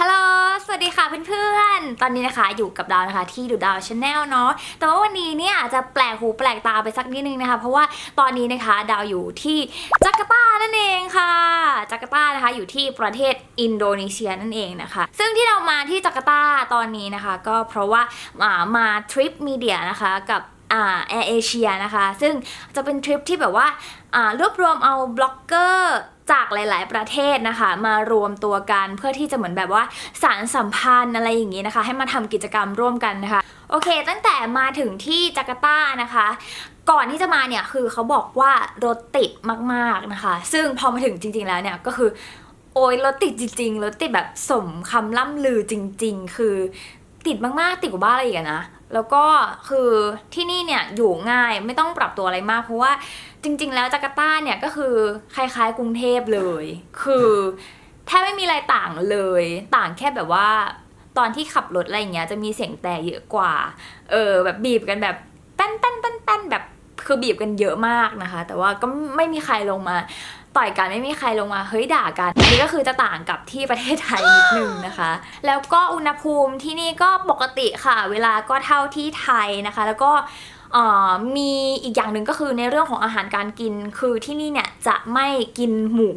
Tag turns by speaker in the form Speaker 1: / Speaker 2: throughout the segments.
Speaker 1: ฮัลโหล สวัสดีค่ะเพื่อนๆ ตอนนี้นะคะอยู่กับดาวนะคะที่ดูดาวชาแนลเนาะ แต่ว่าวันนี้เนี่ยจะแปลกหูแปลกตาไปสักนิดนึงนะคะ เพราะว่าตอนนี้นะคะดาวอยู่ที่จาการ์ตานั่นเองค่ะ จาการ์ตานะคะอยู่ที่ประเทศอินโดนีเซียนั่นเองนะคะ ซึ่งที่เรามาที่จาการ์ตาตอนนี้นะคะ ก็เพราะว่าอ่ามาทริปมีเดียนะคะกับ แอร์เอเชียนะคะ ซึ่งจะเป็นทริปที่แบบว่าอ่ารวบรวมเอาบล็อกเกอร์จากหลาย ๆ ประเทศนะคะ มารวมตัวกันเพื่อที่จะเหมือนแบบว่าสารสัมพันธ์อะไรอย่างนี้นะคะ ให้มาทำกิจกรรมร่วมกันนะคะ โอเค ตั้งแต่มาถึงที่จาการ์ตานะคะ ก่อนที่จะมาเนี่ยคือเขาบอกว่ารถติดมาก ๆ นะคะ ซึ่งพอมาถึงจริง ๆ แล้วเนี่ยก็คือโอ้ยรถติดจริง ๆ รถติดแบบสมคำล่ำลือจริง ๆ คือติดมาก ๆ ติดกว่าบ้าอะไรอีกนะ แล้วก็คือที่นี่เนี่ยอยู่ง่ายไม่ต้องปรับตัวอะไรมาก เพราะว่าจริง ๆ แล้วจาการ์ตาเนี่ยก็คือคล้ายๆ กรุงเทพเลย คือแทบไม่มีอะไรต่างเลย ต่างแค่แบบว่าตอนที่ขับรถอะไรอย่างเงี้ยจะมีเสียงแต่เยอะกว่า เออแบบบีบกันแบบแป้นแป้นแป้นแป้นแบบคือบีบกันเยอะมากนะคะ แต่ว่าก็ไม่มีใครลงมา ต่อยกันไม่มีใครลงมาเฮ้ยด่ากันอันนี้ก็คือจะต่างกับที่ประเทศไทยนิดนึงนะคะ แล้วก็อุณหภูมิที่นี่ก็ปกติค่ะ เวลาก็เท่าที่ไทยนะคะ แล้วก็มีอีกอย่างหนึ่งก็คือในเรื่องของอาหารการกินคือที่นี่เนี่ยจะไม่กินหมู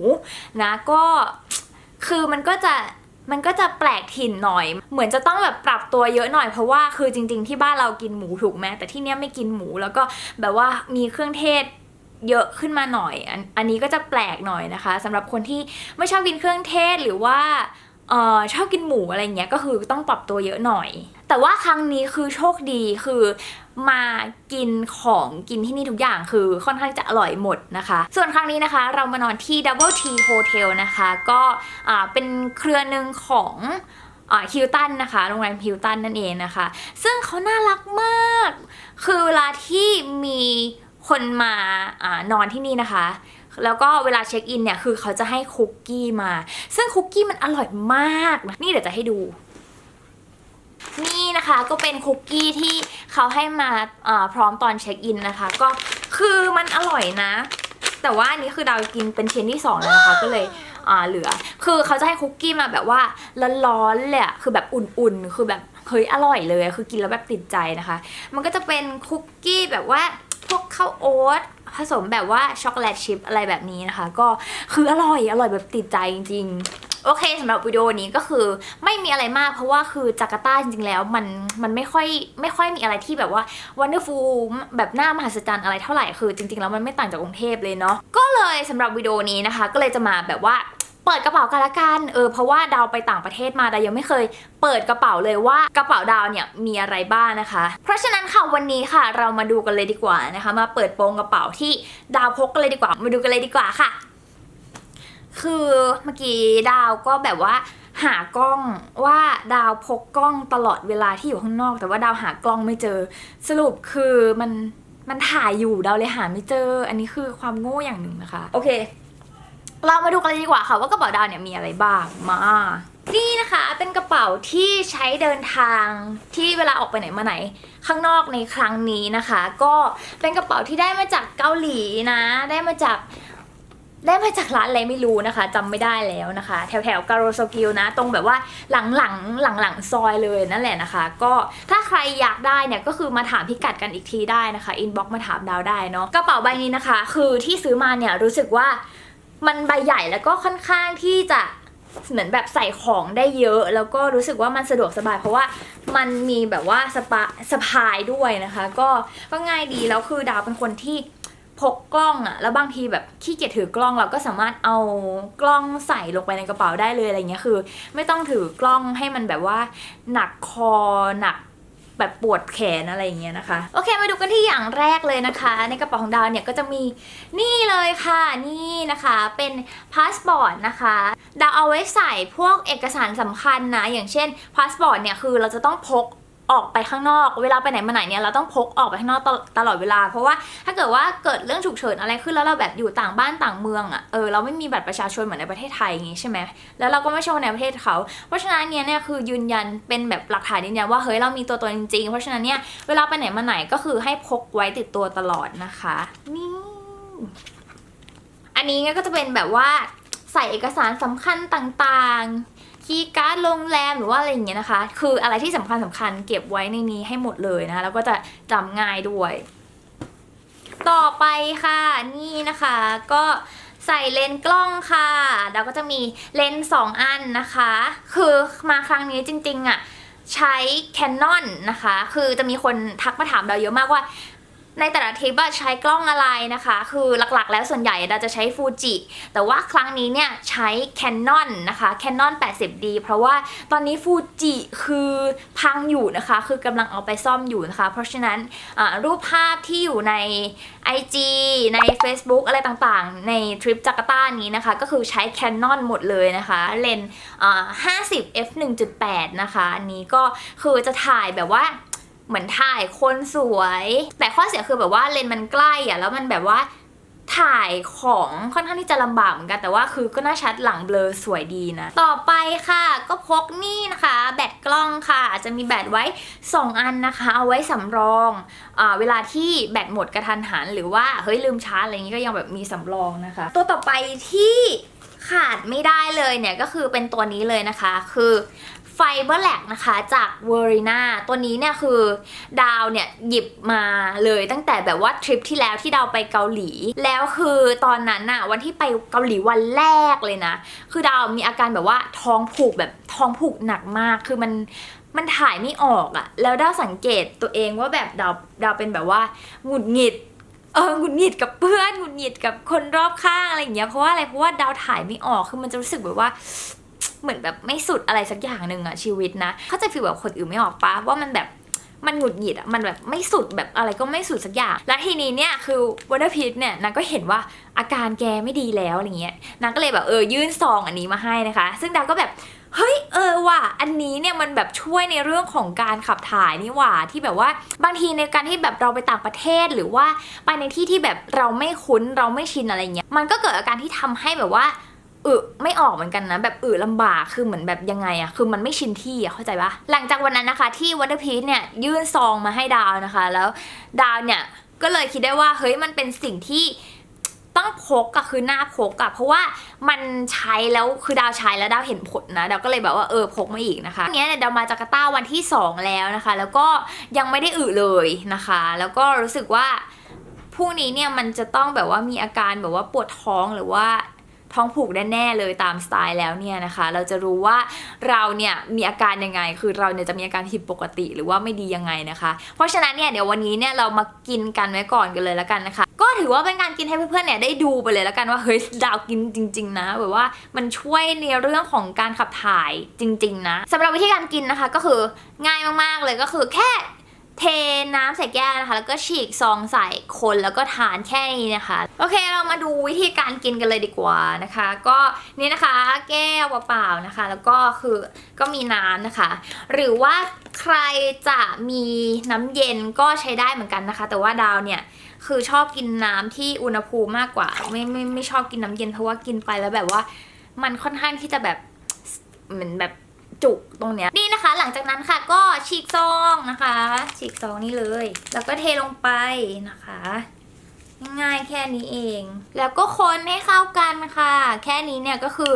Speaker 1: นะก็คือมันก็จะมันก็จะแปลกถิ่นหน่อย เหมือนจะต้องแบบปรับตัวเยอะหน่อยเพราะว่าคือจริง ๆ ที่บ้านเรากินหมูถูกไหมแต่ที่เนี้ยไม่กินหมูแล้วก็แบบว่ามีเครื่องเทศ เยอะขึ้นมาหน่อยอันอันนี้ก็จะแปลกหน่อยนะคะสำหรับคนที่ไม่ชอบกินเครื่องเทศหรือว่าออชอบกินหมูอะไรเงี้ยก็คือต้องปรับตัวเยอะหน่อย แต่ว่าครั้งนี้คือโชคดีคือมากินของกินที่นี่ทุกอย่างคือค่อนข้างจะอร่อยหมดนะคะ ส่วนครั้งนี้นะคะเรามานอนที่ Double T Hotel นะคะ ก็เป็นเครือหนึ่งของฮิลตันนะคะโรงแรมฮิลตันนั่นเองนะคะ ซึ่งเขาน่ารักมาก คือเวลาที่มี คนมาอนอนที่นี่นะคะ แล้วก็เวลาเช็คอินเนี่ยคือเขาจะให้คุกกี้มา ซึ่งคุกกี้มันอร่อยมากนี่เดี๋ยวจะให้ดูนี่นะคะก็เป็นคุกกี้ที่เขาให้มาพร้อมตอนเช็คอินนะคะ ก็คือมันอร่อยนะ แต่ว่าอันนี้คือดาวกินเป็นชิ้นที่สองแล้วนะคะก็เลยเหลือ คือเขาจะให้คุกกี้มาแบบว่าร้อนๆเลยคือแบบอุ่นๆ คือแบบเฮ้ยอร่อยเลยคือกินแล้วแบบติดใจนะคะ มันก็จะเป็นคุกกี้แบบว่า พวกข้าวโอ๊ตผสมแบบว่าช็อกโกแลตชิพอะไรแบบนี้นะคะ ก็คืออร่อยอร่อยแบบติดใจจริงๆโอเคสำหรับวิดีโอนี้ก็คือไม่มีอะไรมากเพราะว่าคือจาการ์ตาจริงๆแล้วมันมันไม่ค่อยไม่ค่อยมีอะไรที่แบบว่าวันเดอร์ฟูลแบบหน้ามหัศจรรย์อะไรเท่าไหร่คือจริงๆแล้วมันไม่ต่างจากกรุงเทพเลยเนาะก็เลยสำหรับวิดีโอนี้นะคะ ก็เลยจะมาแบบว่า เปิดกระเป๋ากันละกันเออเพราะว่าดาวไปต่างประเทศมาดาวยังไม่เคย เปิดกระเป๋าเลยว่ากระเป๋าดาวเนี่ยมีอะไรบ้างนะคะ เพราะฉะนั้นค่ะวันนี้ค่ะ เรามาดูกันเลยดีกว่านะคะ มาเปิดโปงกระเป๋าที่ดาวพกกันเลยดีกว่า มาดูกันเลยดีกว่าค่ะ คือเมื่อกี้ดาวก็แบบว่าหากล้องว่าดาวพกกล้องตลอดเวลาที่อยู่ข้างนอก แต่ว่าดาวหากล้องไม่เจอ สรุปคือมันมันถ่ายอยู่ดาวเลยหาไม่เจอ อันนี้คือความโง่อย่างหนึ่งนะคะ โอเค เรามาดูกันเลยดีกว่าค่ะว่ากระเป๋าดาวเนี่ยมีอะไรบ้างมา นี่นะคะเป็นกระเป๋าที่ใช้เดินทางที่เวลาออกไปไหนมาไหน ข้างนอกในครั้งนี้นะคะ ก็เป็นกระเป๋าที่ได้มาจากเกาหลีนะ ได้มาจากได้มาจากร้านอะไรไม่รู้นะคะจำไม่ได้แล้วนะคะ แถวแถวการโรโซกิลนะ ตรงแบบว่าหลังหลังหลังหลังๆซอยเลยนั่นแหละนะคะ ก็ถ้าใครอยากได้เนี่ยก็คือมาถามพิกัดกันอีกทีได้นะคะอินบ็อกมาถามดาวได้เนาะกระเป๋าใบนี้นะคะ คือที่ซื้อมาเนี่ยรู้สึกว่า มันใบใหญ่แล้วก็ค่อนข้างที่จะเหมือนแบบใส่ของได้เยอะ แล้วก็รู้สึกว่ามันสะดวกสบาย เพราะว่ามันมีแบบว่าสปาสะพายด้วยนะคะ ก็ก็ง่ายดีแล้วคือดาวเป็นคนที่พกกล้องอะแล้วบางทีแบบขี้เกียจถือกล้องเราก็สามารถเอากล้องใส่ลงไปในกระเป๋าได้เลยอะไรเงี้ยคือ ไม่ต้องถือกล้องให้มันแบบว่าหนักคอหนัก แบบปวดแขนอะไรอย่างเงี้ยนะคะ โอเคมาดูกันที่อย่างแรกเลยนะคะ ในกระเป๋าของดาวเนี่ยก็จะมีนี่เลยค่ะนี่นะคะเป็นพาสปอร์ตนะคะดาวเอาไว้ใส่พวกเอกสารสำคัญนะอย่างเช่นพาสปอร์ตเนี่ยคือเราจะต้องพก ออกไปข้างนอก เวลาไปไหนมาไหนเนี่ยเราต้องพกออกไปข้างนอกตลอดเวลา เพราะว่าถ้าเกิดว่าเกิดเรื่องฉุกเฉินอะไรขึ้นแล้วเราแบบอยู่ต่างบ้านต่างเมืองอะเออเราไม่มีบัตรประชาชนเหมือนในประเทศไทยอย่างงี้ใช่ไหมแล้วเราก็ไม่ใช่คนในประเทศเขา เพราะฉะนั้นเนี่ยเนี่ยคือยืนยันเป็นแบบหลักฐานยืนยันว่าเฮ้ยเรามีตัวตนจริงๆเพราะฉะนั้นเนี่ยเวลาไปไหนมาไหนก็คือให้พกไว้ติดตัวตลอดนะคะนี่อันนี้ก็จะเป็นแบบว่าใส่เอกสารสำคัญต่างๆ คีย์การ์ดโรงแรมหรือว่าอะไรอย่างเงี้ยนะคะ คืออะไรที่สำคัญสำคัญเก็บไว้ในนี้ให้หมดเลยนะคะแล้วก็จะจำง่ายด้วย ต่อไปค่ะนี่นะคะก็ใส่เลนส์กล้องค่ะ แล้วก็จะมีเลนส์สองอันนะคะ คือมาครั้งนี้จริงๆอะใช้ Canon นะคะ คือจะมีคนทักมาถามเราเยอะมากว่า ในแต่ละทริปใช้กล้องอะไรนะคะ คือหลักๆ แล้วส่วนใหญ่เราจะใช้ฟูจิ แต่ว่าครั้งนี้เนี่ยใช้ Canon นะคะ Canon 80D เพราะว่าตอนนี้ฟูจิคือพังอยู่นะคะ คือกำลังเอาไปซ่อมอยู่นะคะ เพราะฉะนั้นรูปภาพที่อยู่ใน IG ใน Facebook อะไรต่างๆ ในทริปจาการ์ตานี้นะคะ ก็คือใช้ Canon หมดเลยนะคะ เลนส์50 f 1.8 นะคะ อันนี้ก็คือจะถ่ายแบบว่า เหมือนถ่ายคนสวย แต่ข้อเสียคือแบบว่าเลนส์มันใกล้อะแล้วมันแบบว่าถ่ายของค่อนข้างที่จะลำบากเหมือนกันแต่ว่าคือก็น่าชัดหลังเบลอสวยดีนะ ต่อไปค่ะ ก็พกนี่นะคะ แบตกล้องค่ะ จะมีแบตไว้ 2 อันนะคะ เอาไว้สำรองอเวลาที่แบตหมดกระทันหัน หรือว่าเฮ้ยลืมชาร์จอะไรอย่างงี้ก็ยังแบบมีสำรองนะคะ ตัวต่อไปที่ขาดไม่ได้เลยเนี่ยก็คือเป็นตัวนี้เลยนะคะ คือ ไฟเบอร์แลกนะคะจากเวอริน่าตัวนี้เนี่ยคือดาวเนี่ยหยิบมาเลยตั้งแต่แบบว่าทริปที่แล้วที่ดาวไปเกาหลี แล้วคือตอนนั้นน่ะวันที่ไปเกาหลีวันแรกเลยนะ คือดาวมีอาการแบบว่าท้องผูกแบบท้องผูกหนักมากคือมันมันถ่ายไม่ออกอะแล้วดาวสังเกตตัวเองว่าแบบดาวดาวเป็นแบบว่าหงุดหงิดเออหงุดหงิดกับเพื่อนหงุดหงิดกับคนรอบข้างอะไรอย่างเงี้ยเพราะว่าอะไรเพราะว่าดาวถ่ายไม่ออกคือมันจะรู้สึกแบบว่า เหมือนแบบไม่สุดอะไรสักอย่างหนึ่งอะชีวิตนะเขาใจฟีลแบบคนอื่นไม่ออกปะว่ามันแบบมันหงุดหงิดอะมันแบบไม่สุดแบบอะไรก็ไม่สุดสักอย่าง และทีนี้เนี่ยคือวันเดอร์พีทเนี่ยนางก็เห็นว่าอาการแกไม่ดีแล้วอะไรเงี้ยนางก็เลยแบบเออยื่นซองอันนี้มาให้นะคะ ซึ่งดาวก็แบบเฮ้ยเออว่ะอันนี้เนี่ยมันแบบช่วยในเรื่องของการขับถ่ายนี่หว่าที่แบบว่าบางทีในการที่แบบเราไปต่างประเทศหรือว่าไปในที่ที่แบบเราไม่คุ้นเราไม่ชินอะไรเงี้ยมันก็เกิดอาการที่ทำให้แบบว่า อึไม่ออกเหมือนกันนะ แบบอึลำบากคือเหมือนแบบยังไงอะคือมันไม่ชินที่อะเข้าใจปะหลังจากวันนั้นนะคะ ที่วันเดอร์พีทเนี่ยยื่นซองมาให้ดาวนะคะ แล้วดาวเนี่ยก็เลยคิดได้ว่าเฮ้ยมันเป็นสิ่งที่ต้องพกอะคือหน้าพกอะเพราะว่ามันใช้แล้วคือดาวใช้แล้วดาวเห็นผลนะดาวก็เลยแบบว่าเออพกมาอีกนะคะเนี้ยเนี่ยดาวมาจาการ์ตาวันที่ 2 แล้วนะคะ แล้วก็ยังไม่ได้อึเลยนะคะ แล้วก็รู้สึกว่าพรุ่งนี้เนี่ยมันจะต้องแบบว่ามีอาการแบบว่าปวดท้องหรือว่า ท้องผูกแน่ๆเลยตามสไตล์แล้วเนี่ยนะคะ เราจะรู้ว่าเราเนี่ยมีอาการยังไง คือเราเนี่ยจะมีอาการผิดปกติหรือว่าไม่ดียังไงนะคะ เพราะฉะนั้นเนี่ยเดี๋ยววันนี้เนี่ยเรามากินกันไว้ก่อนกันเลยแล้วกันนะคะ ก็ถือว่าเป็นการกินให้เพื่อนๆเนี่ยได้ดูไปเลยแล้วกันว่าเฮ้ยดาวกินจริง ๆ นะแบบว่ามันช่วยในเรื่องของการขับถ่ายจริง ๆ นะสำหรับวิธีการกินนะคะก็คือง่ายมากๆเลยก็คือแค่ เทน้ำใส่แก้วนะคะ แล้วก็ฉีกซองใส่คนแล้วก็ทานแค่นี้นะคะ โอเคเรามาดูวิธีการกินกันเลยดีกว่านะคะ ก็นี่นะคะแก้วเปล่าๆนะคะ แล้วก็คือก็มีน้ำนะคะ หรือว่าใครจะมีน้ำเย็นก็ใช้ได้เหมือนกันนะคะ แต่ว่าดาวเนี่ยคือชอบกินน้ำที่อุณหภูมิมากกว่า ไม่ไม่ไม่ชอบกินน้ำเย็นเพราะว่ากินไปแล้วแบบว่า มันค่อนข้างที่จะแบบเหมือนแบบ จุกตรงเนี้ยนี่นะคะ หลังจากนั้นค่ะก็ฉีกซองนะคะ ฉีกซองนี่เลย แล้วก็เทลงไปนะคะง่ายแค่นี้เอง แล้วก็คนให้เข้ากันค่ะ แค่นี้เนี่ยก็คือ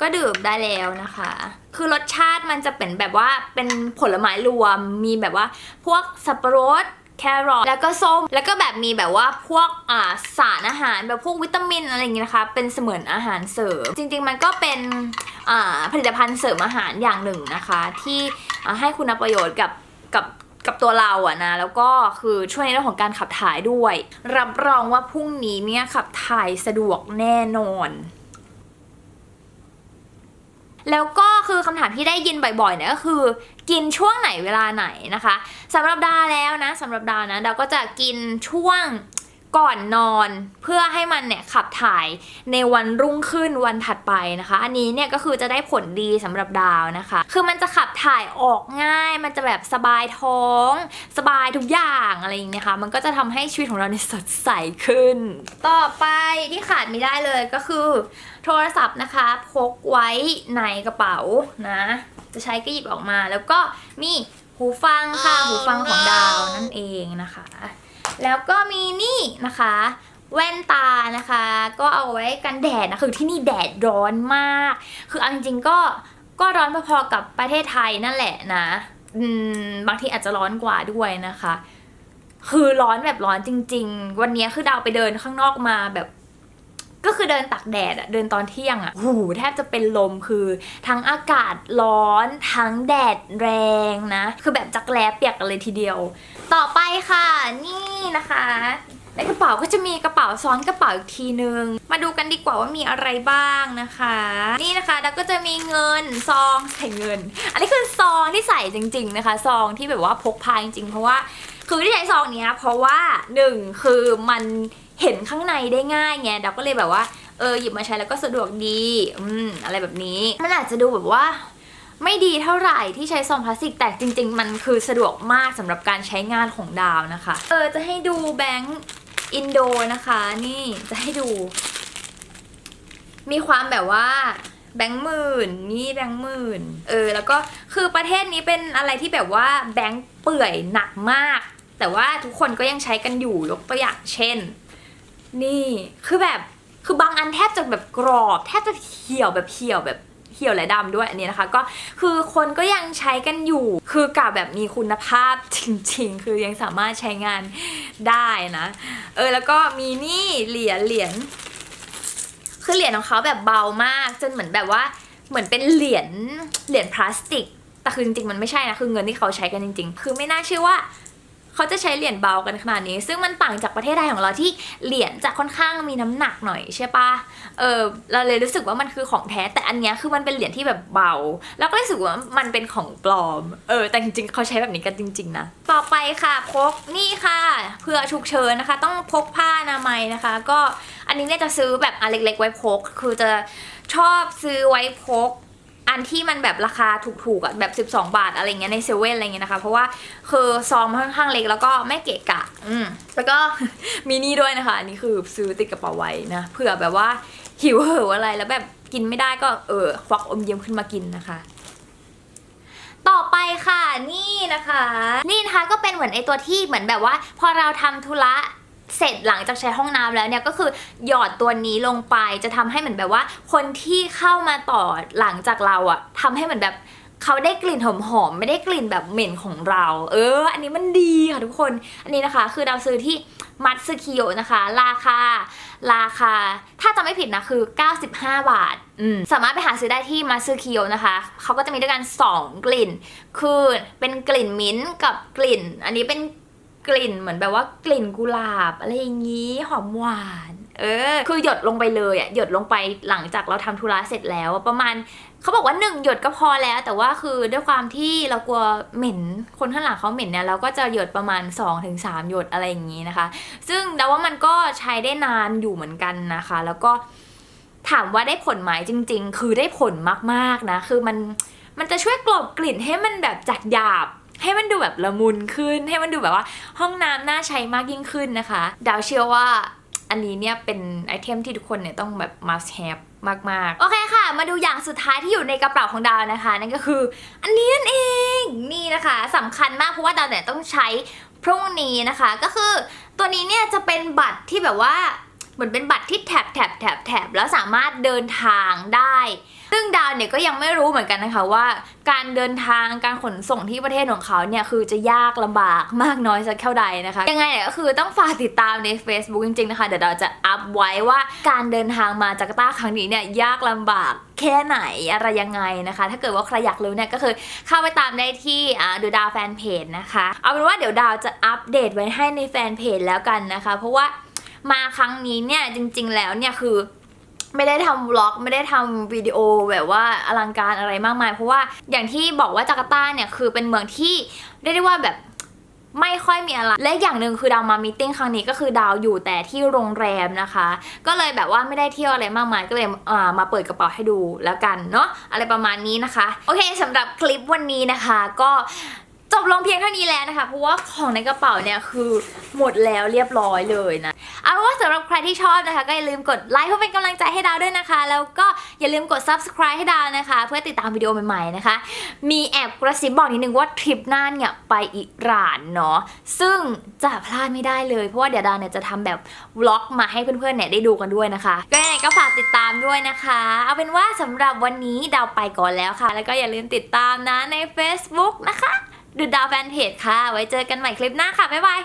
Speaker 1: ก็ดื่มได้แล้วนะคะ คือรสชาติมันจะเป็นแบบว่าเป็นผลไม้รวม มีแบบว่าพวกสับปะรด แครอทแล้วก็ส้ม แล้วก็แบบมีแบบว่าพวกอ่าสารอาหารแบบพวกวิตามินอะไรอย่างเงี้ยนะคะ เป็นเสมือนอาหารเสริม จริง ๆ มันก็เป็นอ่าผลิตภัณฑ์เสริมอาหารอย่างหนึ่งนะคะ ที่ให้คุณประโยชน์กับกับกับตัวเราอะนะ แล้วก็คือช่วยในเรื่องของการขับถ่ายด้วย รับรองว่าพรุ่งนี้เนี่ยขับถ่ายสะดวกแน่นอนแล้วก็คือคำถามที่ได้ยินบ่อยๆเนี่ยก็คือ กินช่วงไหนเวลาไหนนะคะสำหรับดาแล้วนะสำหรับดานะดาก็จะกินช่วงก่อนนอนเพื่อให้มันเนี่ยขับถ่ายในวันรุ่งขึ้นวันถัดไปนะคะ อันนี้เนี่ยก็คือจะได้ผลดีสำหรับดาวนะคะ คือมันจะขับถ่ายออกง่าย มันจะแบบสบายท้อง สบายทุกอย่างอะไรอย่างเงี้ยค่ะมันก็จะทำให้ชีวิตของเราเนี่ยสดใสขึ้น ต่อไปที่ขาดไม่ได้เลยก็คือ โทรศัพท์นะคะ พกไว้ในกระเป๋านะ จะใช้ก็หยิบออกมา แล้วก็มีหูฟังค่ะ หูฟังของดาวนั่นเองนะคะ แล้วก็มีนี่นะคะแว่นตานะคะ ก็เอาไว้กันแดดนะคือที่นี่แดดร้อนมาก คือเอาจริงๆก็ก็ร้อนพอๆกับประเทศไทยนั่นแหละนะอืมบางทีอาจจะร้อนกว่าด้วยนะคะ คือร้อนแบบร้อนจริง ๆ วันนี้คือดาวไปเดินข้างนอกมาแบบ ก็คือเดินตักแดดอะเดินตอนเที่ยงอะหูแทบจะเป็นลมคือ ทั้งอากาศร้อน ทั้งแดดแรงนะ คือแบบจักแลเปียกกันเลยทีเดียว ต่อไปค่ะ นี่นะคะในกระเป๋าก็จะมีกระเป๋าซ้อนกระเป๋าอีกทีนึง มาดูกันดีกว่าว่ามีอะไรบ้างนะคะ นี่นะคะแล้วก็จะมีเงินซองใส่เงิน อันนี้คือซองที่ใส่จริง ๆ นะคะซองที่แบบว่าพกพาจริงๆเพราะว่าคือที่ใช้ซองเนี้ยเพราะว่าหนึ่งคือมันเห็นข้างในได้ง่ายไงเราก็เลยแบบว่าเออหยิบมาใช้แล้วก็สะดวกดีอืมอะไรแบบนี้ มันอาจจะดูแบบว่าไม่ดีเท่าไหร่ที่ใช้ซองพลาสติกแต่จริง ๆ มันคือสะดวกมากสำหรับการใช้งานของดาวนะคะ เออจะให้ดูแบงค์อินโดนะคะ นี่จะให้ดู มีความแบบว่าแบงค์หมื่นนี่แบงค์หมื่นเออ แล้วก็คือประเทศนี้เป็นอะไรที่แบบว่าแบงค์เปื่อยหนักมาก แต่ว่าทุกคนก็ยังใช้กันอยู่ยกตัวอย่างเช่น นี่คือแบบคือบางอันแทบจะแบบกรอบ แทบจะเหี่ยวแบบเหี่ยวแบบเหี่ยวและดำด้วยอันนี้นะคะ ก็คือคนก็ยังใช้กันอยู่ คือกาแบบมีคุณภาพจริง ๆ คือยังสามารถใช้งานได้นะ เออแล้วก็มีนี่เหรียญเหรียญคือเหรียญของเขาแบบเบามาก จนเหมือนแบบว่าเหมือนเป็นเหรียญเหรียญพลาสติก แต่คือจริงๆมันไม่ใช่นะ คือเงินที่เขาใช้กันจริง ๆ คือไม่น่าเชื่อว่า เขาจะใช้เหรียญเบากันขนาดนี้ ซึ่งมันต่างจากประเทศไทยของเราที่เหรียญจะค่อนข้างมีน้ำหนักหน่อยใช่ปะเออเราเลยรู้สึกว่ามันคือของแท้ แต่อันเนี้ยคือมันเป็นเหรียญที่แบบเบา แล้วก็รู้สึกว่ามันเป็นของปลอม เออ แต่จริงๆเขาใช้แบบนี้กันจริง ๆ นะ ต่อไปค่ะพกนี่ค่ะ เพื่อฉุกเฉินนะคะ ต้องพกผ้าอนามัยนะคะ ก็อันนี้เนี่ยจะซื้อแบบอันเล็ก ๆ ไว้พก คือจะชอบซื้อไว้พก อันที่มันแบบราคาถูกๆอะแบบ 12 บาทอะไรเงี้ยในเซเว่นอะไรเงี้ยนะคะ เพราะว่าคือซองมันค่อนข้างเล็กแล้วก็ไม่เกะกะ อืมแล้วก็มีนี่ด้วยนะคะ อันนี้คือซื้อติดกระเป๋าไว้นะเผื่อแบบว่าหิวเหออะไรแล้วแบบกินไม่ได้ก็เออควักอมยิ้มขึ้นมากินนะคะต่อไปค่ะนี่นะคะ นี่นะคะก็เป็นเหมือนไอตัวที่เหมือนแบบว่า พอเราทำธุระ เสร็จหลังจากใช้ห้องน้ำแล้วเนี่ยก็คือหยอดตัวนี้ลงไปจะทำให้เหมือนแบบว่า คนที่เข้ามาต่อหลังจากเราอะทำให้เหมือนแบบเขาได้กลิ่นหอมๆไม่ได้กลิ่นแบบเหม็นของเรา เออ อันนี้มันดีค่ะทุกคน อันนี้นะคะ คือเราซื้อที่มัตสึคิโยนะคะ ราคา ราคา ถ้าจำไม่ผิดนะคือ 95 บาท อืม สามารถไปหาซื้อได้ที่มาซึคิโยนะคะ เขาก็จะมีด้วยกัน 2 กลิ่น คือเป็นกลิ่นมิ้นท์กับกลิ่น อันนี้เป็น กลิ่นเหมือนแบบว่ากลิ่นกุหลาบ อะไรอย่างนี้หอมหวาน เออ คือหยดลงไปเลยอะหยดลงไปหลังจากเราทำธุระเสร็จแล้วประมาณเขาบอกว่าหนึ่งหยดก็พอแล้ว แต่ว่าคือด้วยความที่เรากลัวเหม็นคนข้างหลังเขาเหม็นเนี่ยเราก็จะหยดประมาณ 2-3 หยดอะไรอย่างนี้นะคะ ซึ่งแต่ว่ามันก็ใช้ได้นานอยู่เหมือนกันนะคะ แล้วก็ถามว่าได้ผลไหมจริง ๆ คือได้ผลมากๆนะ คือมันมันจะช่วยกลบกลิ่นให้มันแบบจากหยาบ ให้มันดูแบบละมุนขึ้น ให้มันดูแบบว่าห้องน้ำน่าใช้มากยิ่งขึ้นนะคะ ดาวเชื่อว่าอันนี้เนี่ยเป็นไอเทมที่ทุกคนเนี่ยต้องแบบ must have มากๆ โอเคค่ะ มาดูอย่างสุดท้ายที่อยู่ในกระเป๋าของดาวนะคะ นั่นก็คือ อันนี้นั่นเอง นี่นะคะสำคัญมากเพราะว่าดาวเนี่ยต้องใช้พรุ่งนี้นะคะ ก็คือตัวนี้เนี่ยจะเป็นบัตรที่แบบว่า เหมือนเป็นบัตรที่แถบแถบแถบแถบแล้วสามารถเดินทางได้ ซึ่งดาวเนี่ยก็ยังไม่รู้เหมือนกันนะคะว่า การเดินทางการขนส่งที่ประเทศของเขาเนี่ยคือจะยากลำบากมากน้อยสักเท่าใดนะคะ ยังไงเนี่ยก็คือต้องฝากติดตามใน Facebook จริงๆนะคะ เดี๋ยวเราจะอัพไว้ว่าการเดินทางมาจาการ์ตาครั้งนี้เนี่ยยากลำบากแค่ไหนอะไรยังไงนะคะ ถ้าเกิดว่าใครอยากรู้เนี่ยก็คือเข้าไปตามได้ที่อ่าดูดาวแฟนเพจนะคะ เอาเป็นว่าเดี๋ยวดาวจะอัปเดตไว้ให้ในแฟนเพจแล้วกันนะคะ เพราะว่า มาครั้งนี้เนี่ยจริง ๆ แล้วเนี่ยคือไม่ได้ทำวล็อกไม่ได้ทำวิดีโอแบบว่าอลังการอะไรมากมาย เพราะว่าอย่างที่บอกว่าจาการ์ตาเนี่ยคือเป็นเมืองที่เรียกได้ว่าแบบไม่ค่อยมีอะไร และอย่างหนึ่งคือดาวมามีตติ้งครั้งนี้ก็คือดาวอยู่แต่ที่โรงแรมนะคะ ก็เลยแบบว่าไม่ได้เที่ยวอะไรมากมายก็เลยามาเปิดกระเป๋าให้ดูแล้วกันเนาะอะไรประมาณนี้นะคะ โอเคสำหรับคลิปวันนี้นะคะ ก็ จบลงเพียงเท่านี้แล้วนะคะ เพราะว่าของในกระเป๋าเนี่ยคือหมดแล้วเรียบร้อยเลยนะ เอาเป็นว่าสำหรับใครที่ชอบนะคะ ก็อย่าลืมกดไลค์เพื่อเป็นกำลังใจให้ดาวด้วยนะคะ แล้วก็อย่าลืมกด subscribe ให้ดาวนะคะ เพื่อติดตามวิดีโอใหม่ๆนะคะ มีแอบกระซิบบอกนิดนึงว่าทริปหน้าเนี่ยไปอิหร่านเนาะซึ่งจะพลาดไม่ได้เลยเพราะว่าเดี๋ยวดาวเนี่ยจะทำแบบวล็อกมาให้เพื่อนๆเนี่ยได้ดูกันด้วยนะคะก็ยังไงก็ฝากติดตามด้วยนะคะ เอาเป็นว่าสำหรับวันนี้ดาวไปก่อนแล้วค่ะ แล้วก็อย่าลืมติดตามนะใน Facebook นะคะ ดูดาวแฟนเพจค่ะ ไว้เจอกันใหม่คลิปหน้าค่ะ บ๊ายบาย